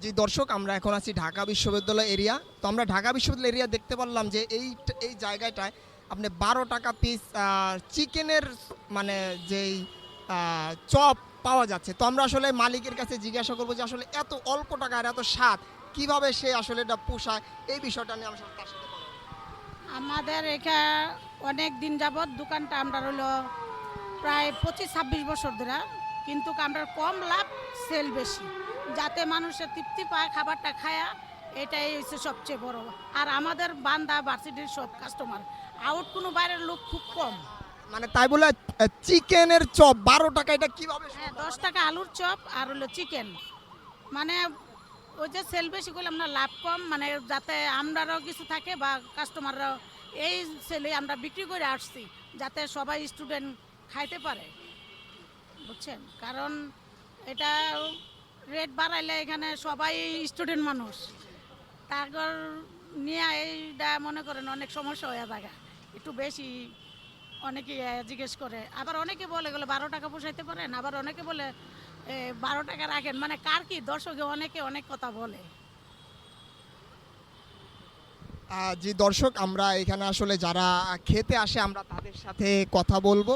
জি দর্শক, আমরা এখন আছি ঢাকা বিশ্ববিদ্যালয় এরিয়া। তো আমরা ঢাকা বিশ্ববিদ্যালয় এরিয়া দেখতে পারলাম যে এই এই জায়গাটায় আপনি বারো টাকা পিস চিকেনের মানে যেই চপ পাওয়া যাচ্ছে। তো আমরা আসলে মালিকের কাছে জিজ্ঞাসা করব যে আসলে এত অল্প টাকা আর এত স্বাদ, কীভাবে সে আসলে এটা পোষায়? এই বিষয়টা নিয়ে আমরা সাথে আমাদের এখানে অনেক দিন যাবৎ দোকানটা আমরা হলো প্রায় পঁচিশ ছাব্বিশ বছর ধরে। কিন্তু আমরা কম লাভ সেল বেশি। যাতে মানুষের তৃপ্তি পায় খাবারটা খায়া এটাই হচ্ছে সবচেয়ে বড়। আর আমাদের বান্দা ভার্সিটির সব কাস্টমার আউট কোনো বাইরের লোক খুব কম। মানে তাই বলে চিকেনের চপ বারো টাকা এটা কীভাবে হ্যাঁ দশ টাকা আলুর চপ আর হলো চিকেন। মানে ওই যে সেল বেশি করলে আমরা লাভ কম। মানে যাতে আমরাও কিছু থাকে বা কাস্টমাররাও এই সেলে আমরা বিক্রি করে আসছি যাতে সবাই স্টুডেন্ট খাইতে পারে। বুঝছেন কারণ এটা রেট বাড়াইলে এখানে সবাই স্টুডেন্ট মানুষ। তারপর নিয়ে এইটা মনে করেন অনেক সমস্যা হয়ে থাকে। একটু বেশি অনেকে জিজ্ঞেস করে। আবার অনেকে বলে গেলে বারো টাকা পোষাইতে পারেন? আবার অনেকে বলে বারো টাকা রাখেন। মানে কার কি দর্শকে অনেকে অনেক কথা বলে। জি দর্শক, আমরা এখানে আসলে যারা খেতে আসে, আমরা তাদের সাথে কথা বলব।